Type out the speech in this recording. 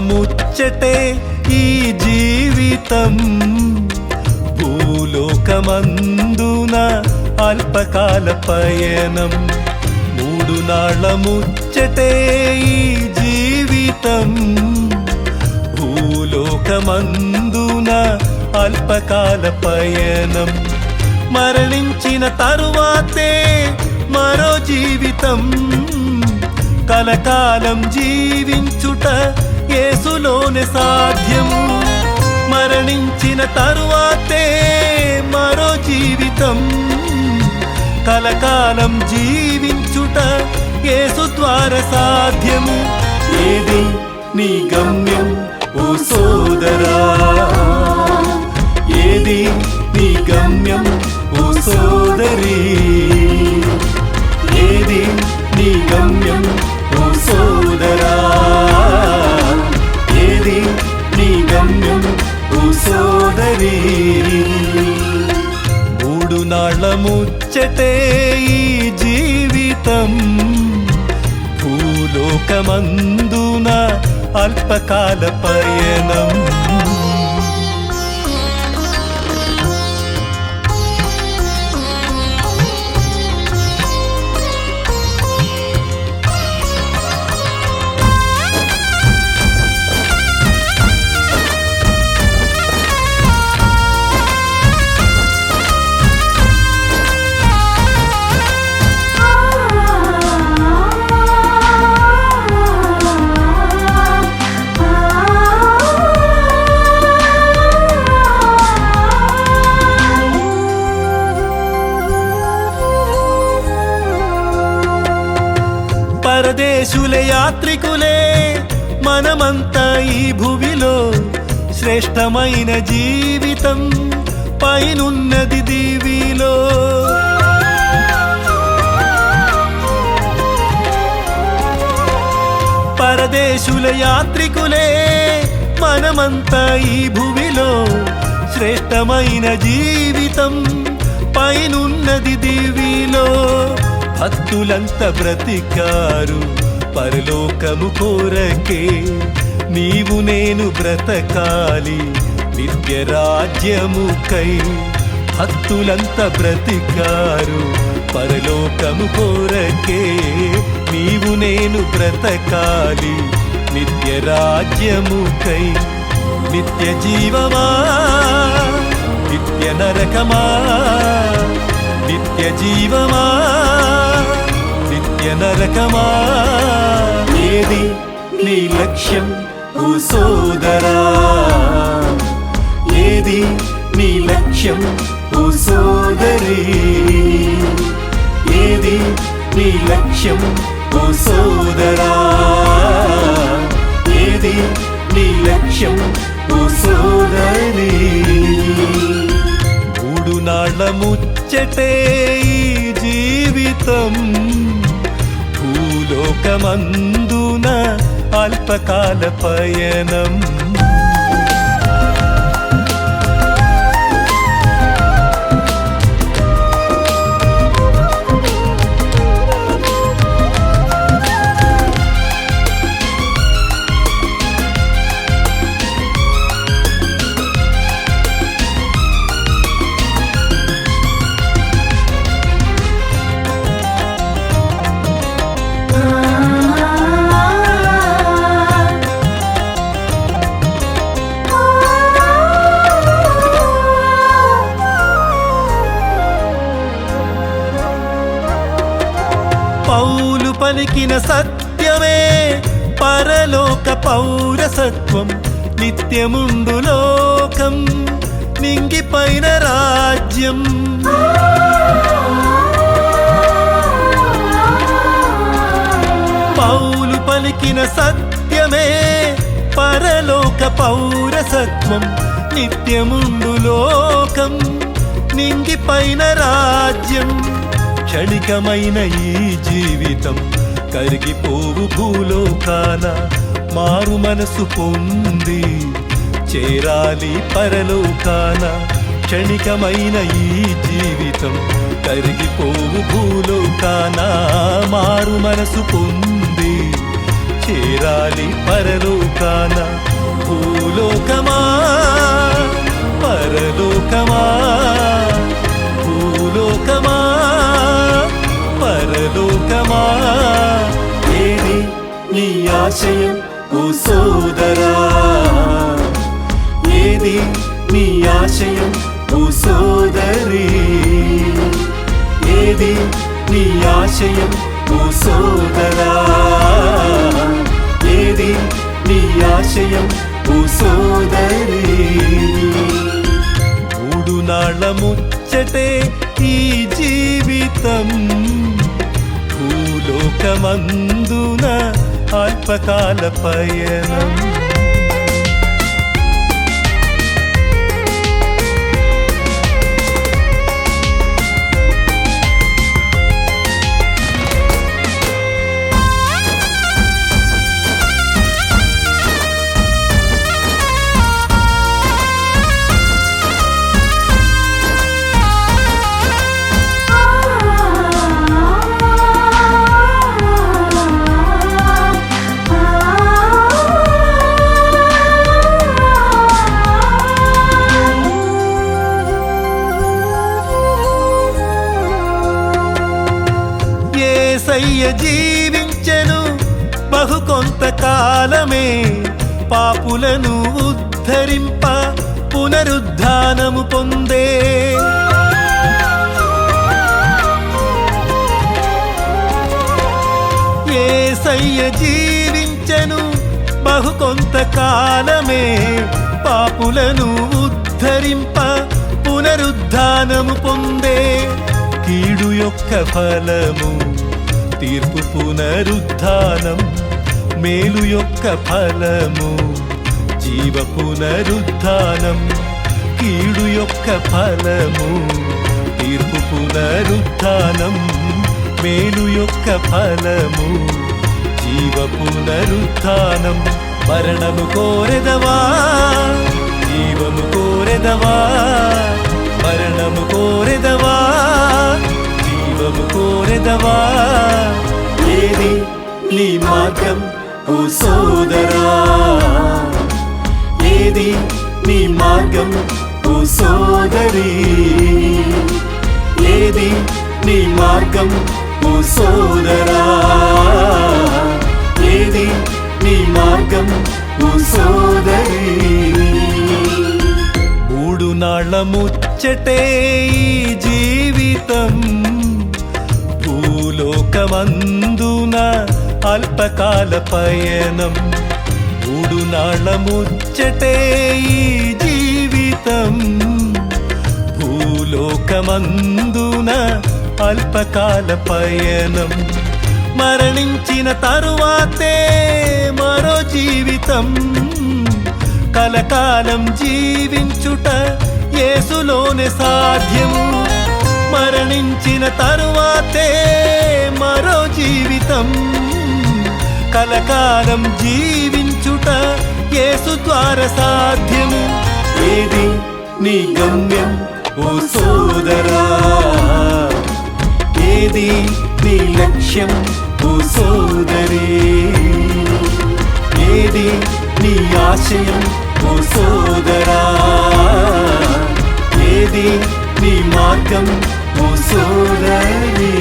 ముచ్చటే ఈ జీవితం. భూలోకమందున అల్పకాల పయనం. మూడు నాళ్ళ ముచ్చటే ఈ జీవితం. భూలోకమందున అల్పకాల పయనం. మరణించిన తరువాతే మరో జీవితం. కలకాలం జీవించుట యేసులోనే సాధ్యము మరణించిన తరువాతే మరో జీవితం. కలకాలం జీవించుట యేసు ద్వారా సాధ్యము ఏది నీ గమ్యం ఓ సోదరా? ఏది నీ గమ్యం ఓ సోదరీ? ఏది నీ గమ్యం ముచ్చటే ఈ జీవితం. భూలోకమందున అల్పకాల పయనం పరదేశుల యాత్రికులే మనమంతా ఈ భువిలో శ్రేష్టమైన జీవితం పైనున్నది దీవిలో. పరదేశుల యాత్రికులే మనమంతా ఈ భువిలో శ్రేష్టమైన జీవితం పైనున్నది దీవిలో. భక్తులంత బ్రతికారు. పరలోకము కోరకే నీవు నేను బ్రతకాలి. నిత్య రాజ్యముకై భక్తులంత బ్రతికారు. పరలోకము కోరకే నీవు నేను బ్రతకాలి. నిత్య రాజ్యముకై నిత్య జీవమా నిత్య నరకమా. నిత్య జీవమా నిత్య నరకమా ఏది నీ లక్ష్యం ఓ సోదరా ఏది నీ లక్ష్యం ఓ సోదరి ఏది నీ లక్ష్యం ఓ సోదరా ఏది నీ లక్ష్యం ఓ సోదరి మూడు నాళ్ళ ముచ్చటే ఈ జీవితం. భూలోకమందున అల్పకాల పయనం. పలికిన సత్యమే పరలోక పౌరసత్వం. నిత్యముండు లోకం నింగిపైన రాజ్యం. పౌలు పలికిన సత్యమే పరలోక పౌరసత్వం. నిత్యముండు లోకం నింగిపైన రాజ్యం. క్షణికమైన ఈ జీవితం కరిగిపోవు భూలోకాన మారు మనసు పొంది చేరాలి పరలోకాన. క్షణికమైన ఈ జీవితం కరిగిపోవు భూలోకాన మారు మనసు పొంది చేరాలి పరలోకాన. భూలోకమా పరలోకమా? ఆశయం ఓ సోదరా ఏది నీ ఆశయం ఓ సోదరి ఏది నీ ఆశయం ఓ సోదరా ఏది నీ ఆశయం ఓ సోదరి మూడు నాళ్ళ ముచ్చటే ఈ జీవితం భూలోకమందున అల్పకాల పయనం ఏసయ్య జీవించెను. బహు కొంతకాలమే పాపులను ఉద్ధరింప పునరుద్ధానము పొందే. ఏసయ్య జీవించెను. బహు కొంతకాలమే పాపులను ఉద్ధరింప పునరుద్ధానము పొందే. కీడు యొక్క ఫలము తీర్పు పునరుద్ధానం మేలు యొక్క ఫలము జీవ పునరుద్ధానం కీడు యొక్క ఫలము తీర్పు పునరుద్ధానం మేలు యొక్క ఫలము జీవ పునరుద్ధానం మరణము కోరెదవా? నీ మార్గం ఓ సోదరా. ఏది నీ మార్గం ఓ సోదరి. ఏది నీ మార్గం ఓ సోదరా. ఏది నీ మార్గం ఓ సోదరి. మూడు నాళ్ళ ముచ్చటే జీవితం భూలోకమంత అల్పకాల పయనం. మూడు నాళ్ళ ముచ్చటే ఈ జీవితం. భూలోకమందున అల్పకాల పయనం. మరణించిన తరువాతే మరో జీవితం. కలకాలం జీవించుట యేసులోనే సాధ్యము మరణించిన తరువాతే మరో జీవితం. కలకాలం జీవించుట యేసు ద్వార సాధ్యము. ఏది నీ గమ్యం ఓ సోదరా? ఏది నీ లక్ష్యం ఓ సోదరే? ఏది నీ ఆశయం ఓ సోదరా? ఏది నీ మార్గం ఓ సోదరే?